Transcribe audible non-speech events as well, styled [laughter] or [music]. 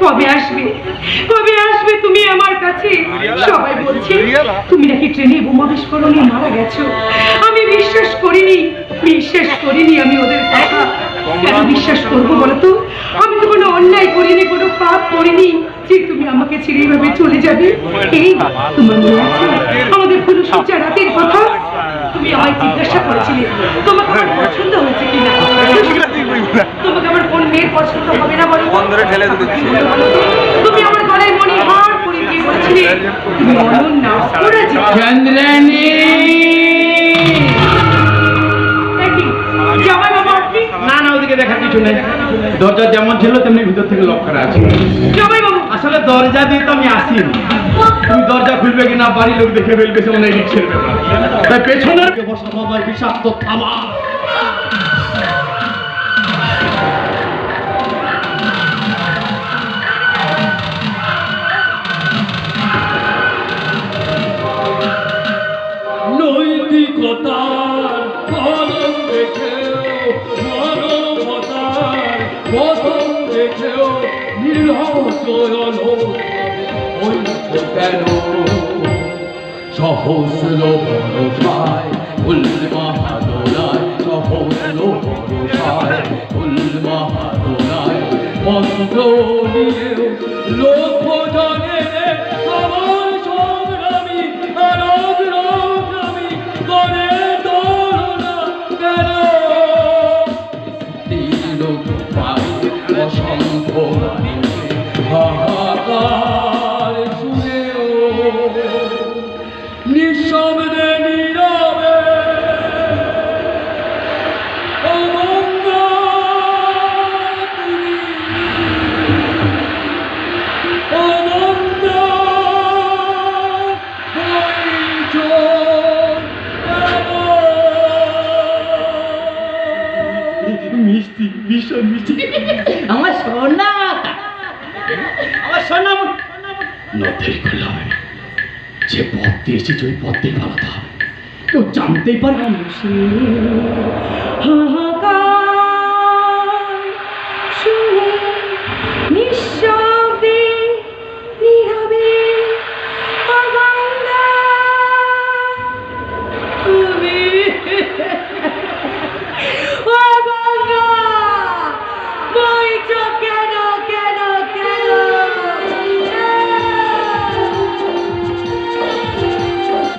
কবে আসবে? কবে আসবে তুমি আমার কাছে? সবাই বলছে তুমি নাকি ট্রেনে বোমা বিস্ফোরণে মারা গেছো? আমি বিশ্বাস করিনি বিশ্বাস করিনি আমি ওদের কথা। কেন বিশ্বাস করব বলো আমি তো কোনো অন্যায় করিনি কোনো পাপ করিনি। যে তুমি আমাকে ছেড়ে এইভাবে চলে যাবে এই তোমার মনে আছে? আমাদের কোনো সূর্যা রাতের কথা। তুমি আমায় জিজ্ঞাসা করেছিলে তোমাকে আমার পছন্দ হয়েছে কিনা? [laughs] তোমাকে আমার কোন মেয়ের পছন্দ হবে না বলো? ধরে ঠেলে দিচ্ছে। তুমি আমার গলায় মনে হার করে দিয়ে বলেছিলে তুমি অনন্যা অপরাজিতা চন্দ্রানী। না না ওদিকে দেখার কিছু নেই। দরজা যেমন ছিল তেমনি ভিতর থেকে লক করা আছে। আসলে দরজা দিয়ে তো আমি আসিনি তুমি দরজা খুলবে কিনা বাড়ির লোক দেখে ফেলবে সে মনে হয় রিক্সের ব্যাপার। তাই পেছনের বসা বিষাক্ত থামা। নৈতিকতার কলম দেখেও, মানবতার প্রথম দেখেও হইছে কেন সহস্র ভরসায় ফুল মাহাদোলায় সহস্র ভরসায় ফুল মাহাদোলায় মন্ত্র নিয়েও লোক জানে অসংখ্য হাহাকার শুনেও নিঃশব্দে নীরবে মিষ্টি ভীষণ মিষ্টি আমার সোনা আমার সোনা নথের করলে যে পথ দিয়ে এসেছে, ওই পথ দিয়ে পালাতে হবে। কেউ জানতেই পারবে হা হা